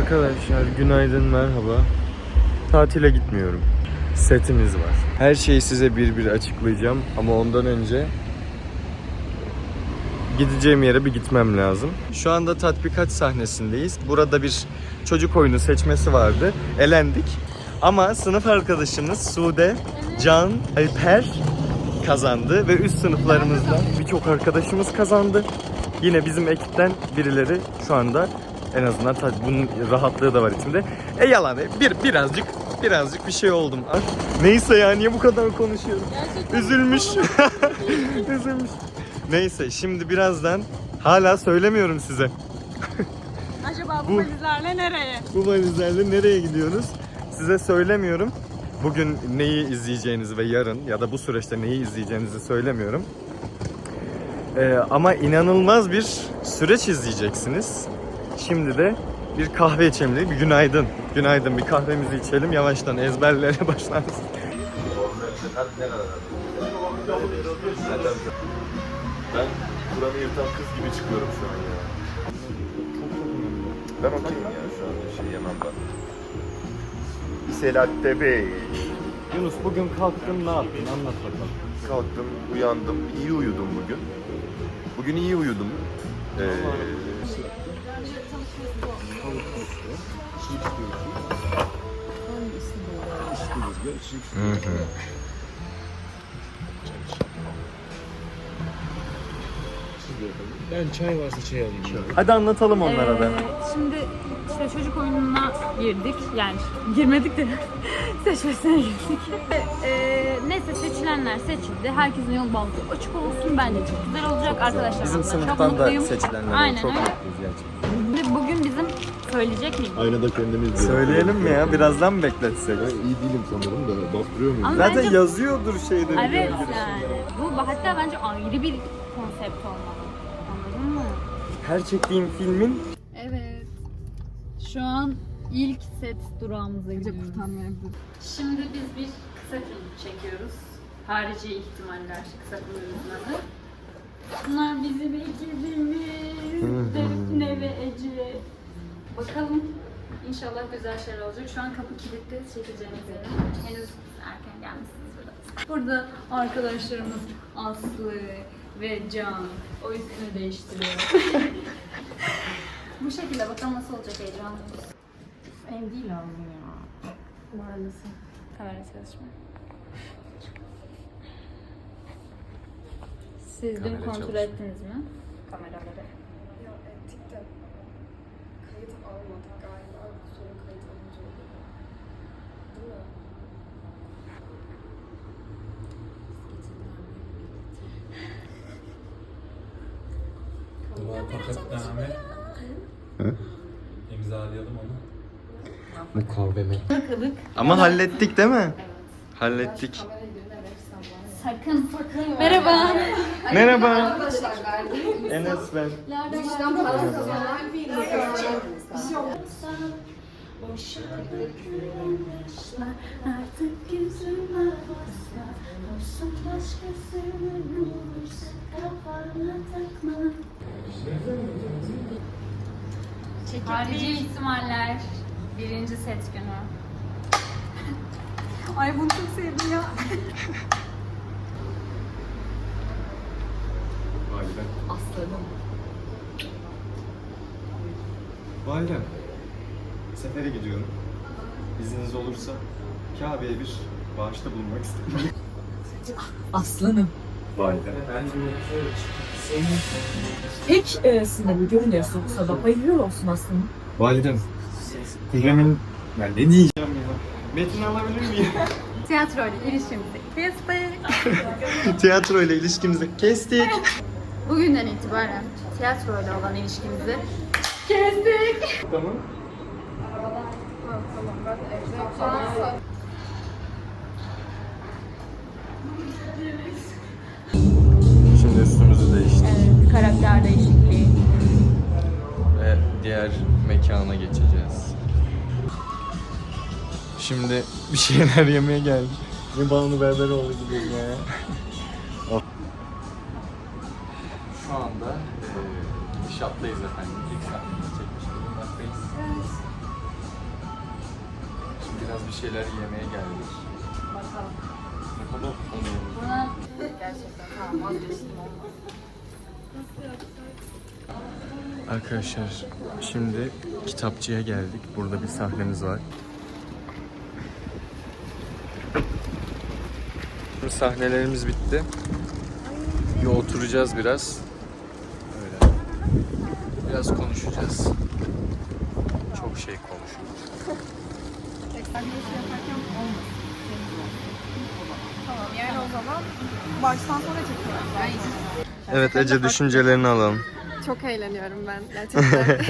Arkadaşlar günaydın merhaba. Tatile gitmiyorum. Setimiz var. Her şeyi size bir bir açıklayacağım ama ondan önce gideceğim yere bir gitmem lazım. Şu anda tatbikat sahnesindeyiz. Burada bir çocuk oyunu seçmesi vardı. Elendik. Ama sınıf arkadaşımız Sude, Can, Alper kazandı ve üst sınıflarımızdan birçok arkadaşımız kazandı. Yine bizim ekipten birileri şu anda en azından tabii bunun rahatlığı da var içinde. E yalan e, bir birazcık birazcık bir şey oldum. Ah, Neyse ya niye bu kadar konuşuyorum? Üzülmüş. Üzülmüş. Neyse şimdi birazdan hala söylemiyorum size. Acaba bu Bu- valizlerle nereye? Bu valizlerle nereye gidiyoruz? Size söylemiyorum. Bugün neyi izleyeceğinizi ve yarın ya da bu süreçte neyi izleyeceğinizi söylemiyorum. Ee, ama inanılmaz bir süreç izleyeceksiniz. Şimdi de bir kahve içelim dedik. Bir günaydın. Günaydın. Bir kahvemizi içelim. Yavaştan ezberlere başlarız. Ben Kur'an'ı yırtan kız gibi çıkıyorum şu an ya. Ben okeyim ya şu an bir şey yemem ben. Selatte Bey. Yunus bugün kalktın ne yaptın? Anlat bakalım. Kalktım, uyandım, iyi uyudum bugün. Bugün iyi uyudum. Ee, Ben çay varsa çay alayım. Hadi anlatalım onlara da. Ee, şimdi işte çocuk oyununa girdik. Yani girmedik de seçmesine girdik. Ee, neyse seçilenler seçildi. Herkesin yol bankı açık olsun. Bence çok güzel olacak. Arkadaşlar Bizim çok sınıftan da mutluyum. seçilenler. Aynen çok öyle. mutluyuz gerçekten. Bugün bizim söyleyecek miyim? Aynada kendimiz Söyleyelim mi ya? Birazdan mı bekletsek? Ben iyi değilim sanırım da bastırıyor muyum? Ama Zaten bence- yazıyordur şeyde. Evet videonun yani. Bu hatta bence ayrı bir konsept olmalı. Anladın mı? Her çektiğim filmin Evet. Şu an ilk set durağımıza gidiyoruz. Şimdi biz bir kısa film çekiyoruz. Harici ihtimaller kısa filmimizin adı. Bunlar bizim ekibimiz. Defne ve Ece. Bakalım İnşallah güzel şeyler olacak. Şu an kapı kilitli çekeceğimiz yere. Henüz erken gelmişsiniz burada. Burada arkadaşlarımız Aslı ve Can o üstünü değiştiriyor. Bu şekilde bakalım nasıl olacak heyecanlıyız. Ev değil lazım ya. Maalesef. Kamera çalışmıyor. Siz dün Kamera kontrol çalışmıyor. ettiniz mi? Kameraları. Mukaveme. Ama hallettik değil mi? Hallettik. Sakın. Merhaba. Merhaba. Enes ben. Harici ihtimaller Birinci set günü Ay bunu çok sevdim ya Validem. Aslanım. Validem. Sefere gidiyorum. İzniniz olursa Kabe'ye bir bağışta bulunmak istedim. Aslanım. Validem. Pek e, sınavı görünüyorsun. Sana bayılıyor olsun aslanım. Validem. Kuzemin... Ben ne diyeceğim ya? Metin alabilir miyim? Tiyatro ile ilişkimizi kestik Tiyatro ile ilişkimizi kestik. Bugünden itibaren tiyatro ile olan ilişkimizi kestik Tamam. Şimdi üstümüzü değiştik Evet, karakter değişikliği ve diğer mekana geçeceğiz. Şimdi bir şeyler yemeye geldik. Bir Banu Berberoğlu gibi ya. Şu anda e, şattayız efendim. İlk sahnemizi çekmiş bulunmaktayız. tarz bir şeyler yemeye geldik. Bakalım. Ne kadar. Buradan gerçekten tamam vazgeçtim olmaz. Arkadaşlar şimdi kitapçıya geldik. Burada bir sahnemiz var. Şimdi sahnelerimiz bitti. Bir oturacağız biraz. Öyle. Biraz konuşacağız. Çok şey konuşuruz. Tamam yani o zaman baştan sona çekiyorum. Evet Ece düşüncelerini alalım. Çok eğleniyorum ben gerçekten.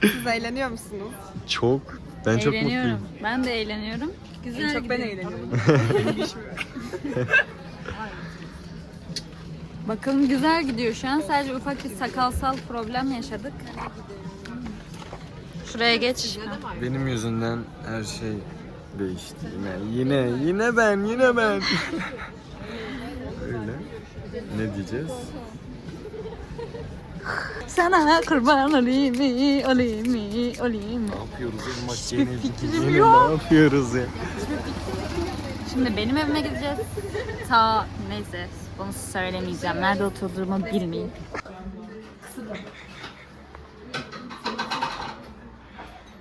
Siz eğleniyor musunuz? Çok. Ben çok eğleniyorum. mutluyum. Ben de eğleniyorum. Güzel en çok ben gidiyor. eğleniyorum. Bakalım güzel gidiyor şu an. Sadece ufak bir sakalsal problem yaşadık. Şuraya geç. Benim yüzümden her şey değişti. Yine yine yine ben yine ben. Öyle. Ne diyeceğiz? Sana kurban olayım mı, olayım mı, olayım mı? Ne yapıyoruz Irmak? Hiçbir fikrim yok. Ne yapıyoruz ya? Şimdi benim evime gideceğiz. Ta neyse bunu söylemeyeceğim. Nerede oturduğumu bilmeyin.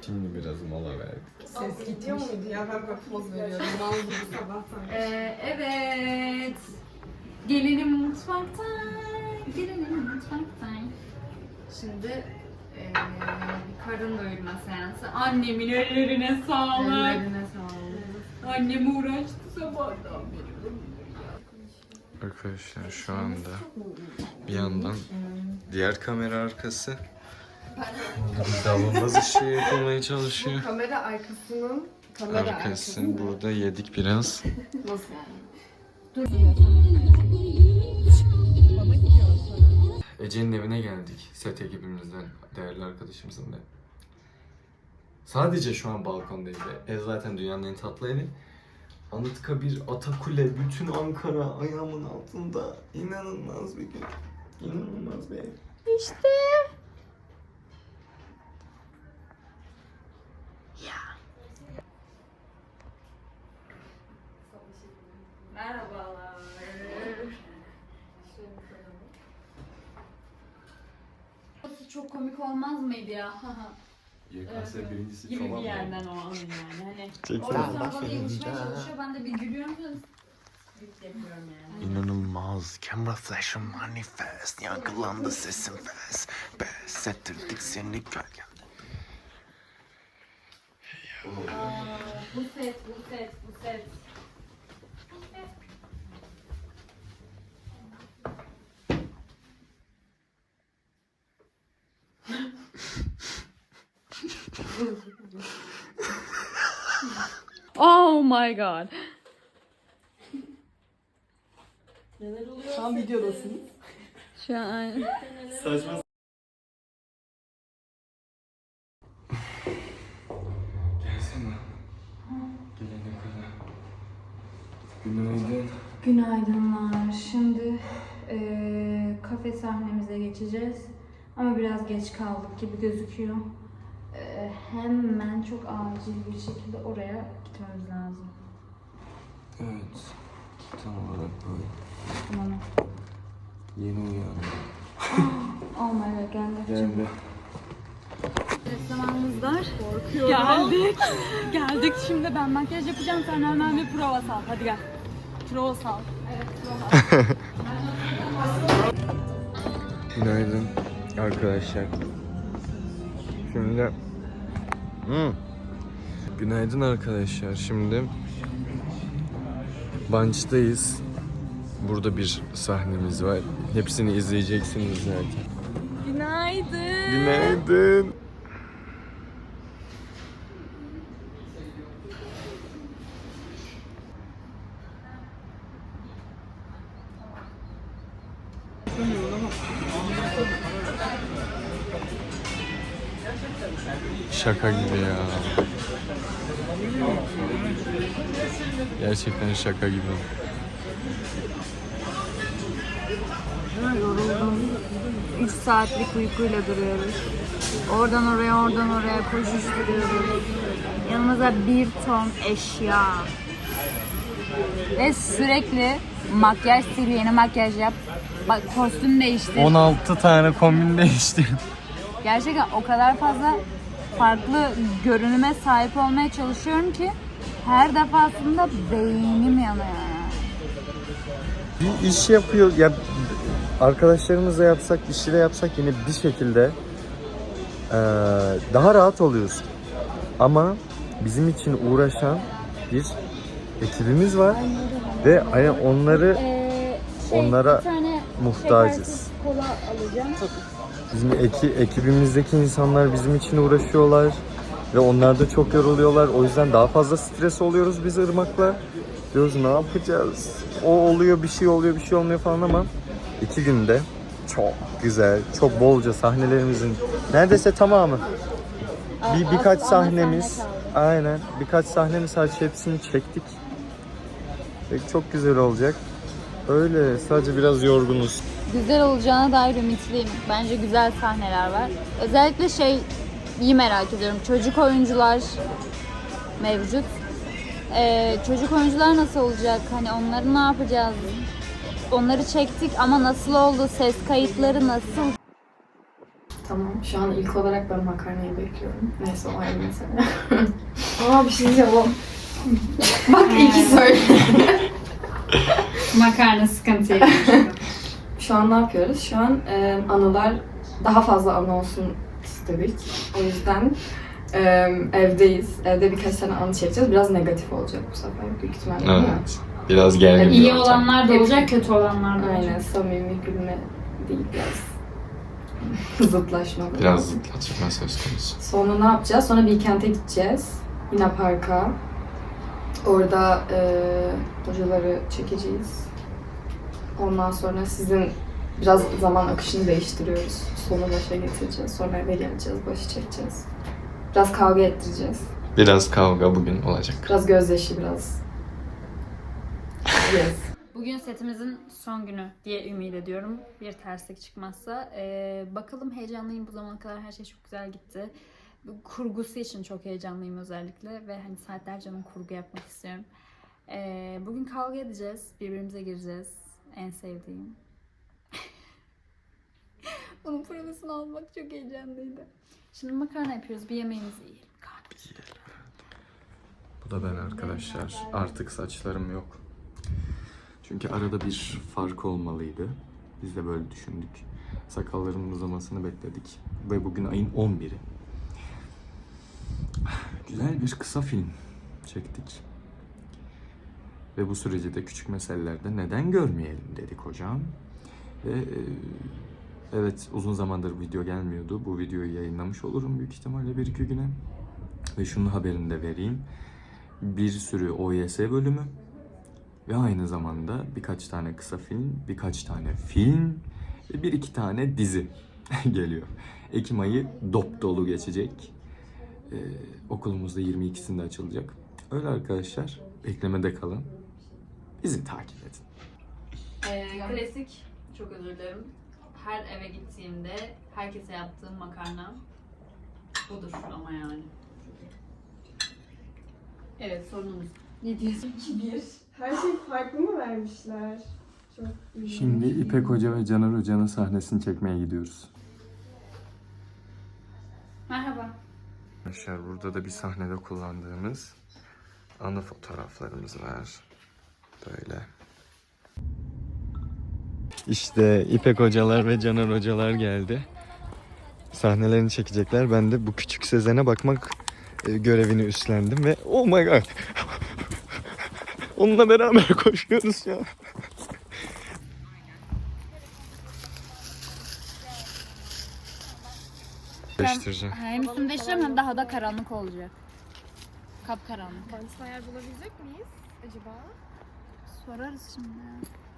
Şimdi biraz mola verdik. Ses gidiyor muydu ya ben poz veriyorum. Mal gibi sabahtan. Ee, evet. Gelinim mutfaktan. Mutfaktan. Şimdi ee, bir karın doyurma seansı. Annemin ellerine sağlık. Ellerine sağlık. Annem uğraştı sabahtan beri. Arkadaşlar şu anda bir yandan diğer kamera arkası davulmaz ışığı yapılmaya çalışıyor. Kamera arkasının kamera Arkası burada yedik biraz. Nasıl yani? Ece'nin evine geldik. Set ekibimizden, değerli arkadaşımızın da. Sadece şu an balkondayız. Ev zaten dünyanın en tatlı evi. Anıtkabir, Atakule, bütün Ankara ayağımın altında. İnanılmaz bir gün. İnanılmaz bir ev. İşte. Mıydı ya? YKS birincisi gibi falan bir yerden o an yani. Hani Çekil. orada bana yetişmeye çalışıyor. Ben de bir gülüyorum. Yapıyorum yani. İnanılmaz. Camera flash'ım manifest. Yankılandı sesim fast. Pes ettirdik seni gölgende. Aa, bu set, bu set, bu set. Oh my god. Tam videodasınız. Şu an Saçma Gelsene. Gelene kadar. Günaydın. Günaydınlar. Şimdi eee, kafe sahnemize geçeceğiz. Ama biraz geç kaldık gibi gözüküyor. Eee, hemen çok acil bir şekilde oraya gitmemiz lazım. Evet. Tam olarak böyle. Tamam. Yeni uyandım. Oh my god geldi. Geldi. Zamanımız var. Korkuyorum. Geldik. Geldik. Şimdi ben makyaj yapacağım. Sen hemen bir prova sal. Hadi gel. Prova sal. Evet prova. Günaydın arkadaşlar. Şimdi Hmm. Günaydın arkadaşlar. Şimdi Bunch'tayız. Burada bir sahnemiz var. Hepsini izleyeceksiniz zaten. Günaydın. Günaydın. Şaka gibi ya. Gerçekten şaka gibi. Yoruldum. 3 saatlik uykuyla duruyoruz. Oradan oraya, oradan oraya koşuşturuyoruz. Yanımızda fazla bir ton eşya. Ve sürekli makyaj sil, yeni makyaj yap. Bak kostüm değiştir. 16 tane kombin değiştirdim. Gerçekten o kadar fazla farklı görünüme sahip olmaya çalışıyorum ki her defasında beynim yanıyor. Bir iş yapıyor ya arkadaşlarımızla yapsak, işi de yapsak yine bir şekilde eee, daha rahat oluyoruz. Ama bizim için uğraşan bir ekibimiz var ve hani onları onlara muhtacız. kola alacağım. Bizim eki, ekibimizdeki insanlar bizim için uğraşıyorlar ve onlar da çok yoruluyorlar. O yüzden daha fazla stres oluyoruz biz Irmak'la. Diyoruz ne yapacağız? O oluyor bir şey oluyor bir şey olmuyor falan ama iki günde çok güzel, çok bolca sahnelerimizin neredeyse tamamı. Bir birkaç sahnemiz, aynen birkaç sahnemiz hariç hepsini çektik. Çok güzel olacak. Öyle sadece biraz yorgunuz. Güzel olacağına dair ümitliyim. Bence güzel sahneler var. Özellikle şey iyi merak ediyorum. Çocuk oyuncular mevcut. Ee, çocuk oyuncular nasıl olacak? Hani onları ne yapacağız? Onları çektik ama nasıl oldu? Ses kayıtları nasıl? Tamam. Şu an ilk olarak ben makarnayı bekliyorum. Neyse o ayrı mesele. Aa bir şey diyeceğim. o- Bak iki söyle. Makarna sıkıntı Şu an ne yapıyoruz? Şu an e, anılar daha fazla anı olsun istedik. O yüzden e, evdeyiz. Evde birkaç tane anı çekeceğiz. Biraz negatif olacak bu sefer büyük ihtimalle değil mi? Biraz gergin. İyi olanlar da olacak, kötü olanlar da Aynen olacak. samimi gülme değil biraz. Zıtlaşma. böyle. Biraz zıtlaşma söz konusu. Sonra ne yapacağız? Sonra Bilkent'e gideceğiz. Yine parka. Orada e, hocaları çekeceğiz. Ondan sonra sizin biraz zaman akışını değiştiriyoruz. Sonu başa getireceğiz. Sonra eve geleceğiz, başı çekeceğiz. Biraz kavga ettireceğiz. Biraz kavga bugün olacak. Biraz gözyaşı, biraz. Yes. Bugün setimizin son günü diye ümit ediyorum. Bir terslik çıkmazsa. Ee, bakalım heyecanlıyım. Bu zamana kadar her şey çok güzel gitti. Bu Kurgusu için çok heyecanlıyım özellikle. Ve hani saatlerce onun kurgu yapmak istiyorum. Ee, bugün kavga edeceğiz. Birbirimize gireceğiz. En sevdiğim. Bunun provasını almak çok heyecanlıydı. Şimdi makarna yapıyoruz. Bir yemeğimizi yiyelim. Kardeşim. Bu da ben arkadaşlar. Artık saçlarım yok. Çünkü arada bir fark olmalıydı. Biz de böyle düşündük. Sakallarımın uzamasını bekledik. Ve bugün ayın 11'i. Güzel bir kısa film çektik. Ve bu süreci de küçük meselelerde neden görmeyelim dedik hocam. Ve e, evet uzun zamandır video gelmiyordu. Bu videoyu yayınlamış olurum büyük ihtimalle bir iki güne. Ve şunu haberini de vereyim bir sürü OYS bölümü ve aynı zamanda birkaç tane kısa film, birkaç tane film ve bir iki tane dizi geliyor. Ekim ayı dop dolu geçecek. Ee, okulumuzda 22'sinde açılacak. Öyle arkadaşlar. Beklemede kalın. Bizi takip edin. Ee, klasik, çok özür dilerim. Her eve gittiğimde herkese yaptığım makarna budur ama yani. Evet sorunumuz. Ne diyorsun? Her şey farklı mı vermişler? Çok iyi. Şimdi İpek Hoca ve Caner Hoca'nın sahnesini çekmeye gidiyoruz. Merhaba. Arkadaşlar burada da bir sahnede kullandığımız anı fotoğraflarımız var. Böyle. İşte İpek hocalar ve Caner hocalar geldi. Sahnelerini çekecekler. Ben de bu küçük Sezen'e bakmak e, görevini üstlendim ve oh my god. Onunla beraber koşuyoruz ya. Değiştireceğim. Hem üstümü değiştireceğim hem daha da karanlık olacak. Kapkaranlık. Bonfire bulabilecek miyiz acaba? Sorarız şimdi.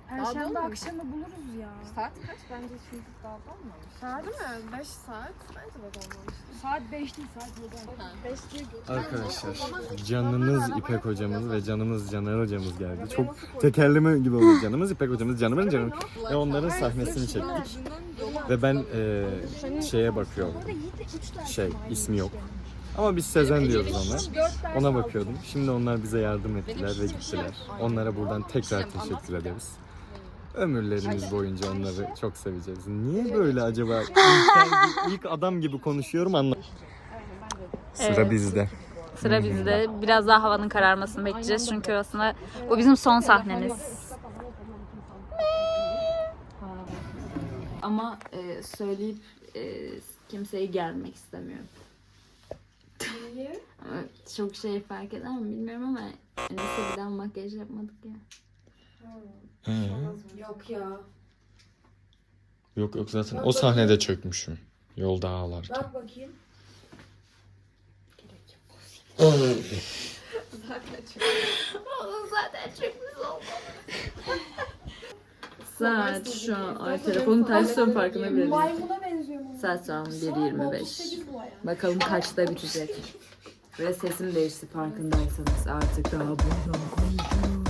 Perşembe akşamı buluruz ya. Saat kaç? Bence çünkü daha olmamış. Saat değil mi? 5 saat. Bence de olmamış. Saat 5 değil, saat 7. 5 değil. Arkadaşlar canımız İpek hocamız ve canımız Caner hocamız geldi. Çok tekerleme gibi oldu canımız İpek hocamız canımın canım. Ve onların sahnesini çektik. Ve ben e, şeye bakıyorum. Şey ismi yok. Ama biz Sezen diyoruz ona. Ona bakıyordum. Şimdi onlar bize yardım ettiler ve gittiler. Onlara buradan tekrar teşekkür ederiz. Ömürlerimiz boyunca onları çok seveceğiz. Niye böyle acaba? İlk, ilk adam gibi konuşuyorum anla. Sıra bizde. Sıra bizde. Biraz daha havanın kararmasını bekleyeceğiz. Çünkü aslında bu bizim son sahnemiz. Ama e, söyleyip e, kimseyi gelmek istemiyorum. Çok şey fark eder mi bilmiyorum ama bir daha makyaj yapmadık ya. Yok ya. Yok yok zaten o sahnede çökmüşüm. Yolda ağlarken. Bak bakayım. Zaten çökmüş oldu. Saat şu an ay telefonun ters son farkına bile değil. benziyor mu? Saat şu an 1.25. Bakalım kaçta bitecek. Ve sesim değişti farkındaysanız artık daha buradan konuşuyorum.